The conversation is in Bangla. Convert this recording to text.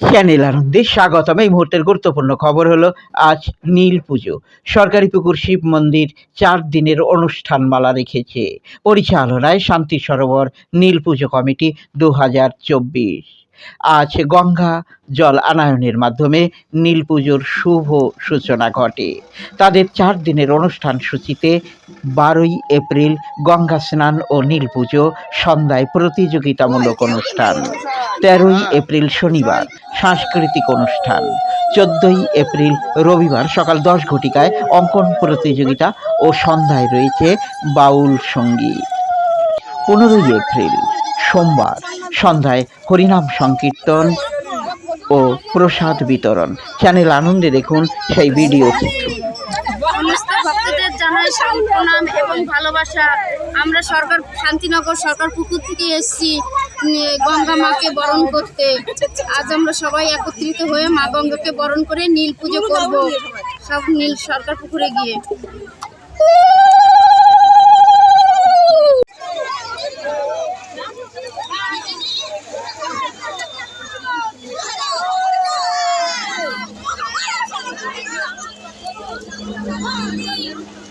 চ্যানেল আনন্দে স্বাগতম। এই মুহূর্তের গুরুত্বপূর্ণ খবর হলো, আজ নীল পুজো। সরকারি পুকুর শিব মন্দির চার দিনের অনুষ্ঠান মালা রেখেছে। পরিচালনায় শান্তি সরোবর, নীল পুজো কমিটি দু হাজার চব্বিশ। আজ গঙ্গা জল আনায়নের মাধ্যমে নীল পুজোর শুভ সূচনা ঘটে। তাদের চার দিনের অনুষ্ঠান সূচিতে বারোই এপ্রিল গঙ্গা স্নান ও নীল পুজো সন্ধ্যায় প্রতিযোগিতামূলক অনুষ্ঠান। তেরোই এপ্রিল শনিবার সাংস্কৃতিক অনুষ্ঠান। চোদ্দই এপ্রিল রবিবার সকাল দশ ঘটিকায় অঙ্কন প্রতিযোগিতা ও সন্ধ্যায় রয়েছে বাউল সংগীত। পনেরোই এপ্রিল সোমবার। সন্ধ্যায় হরিনাম সংকীর্তন ও প্রসাদ বিতরণ। চ্যানেল আনন্দে দেখুন সেই ভিডিও চিত্র। সমস্ত ভক্তদের প্রণাম এবং ভালোবাসা। আমরা সরকার, শান্তিনগর সরকার পুকুর থেকে এসেছি গঙ্গা মাকে বরণ করতে। আজ আমরা সবাই একত্রিত হয়ে মা গঙ্গাকে বরণ করে নীল পুজো করব। সব নীল সরকার পুকুরে গিয়ে। 你你你！快点！快点！快点！快点！快点！快点！快点！快点！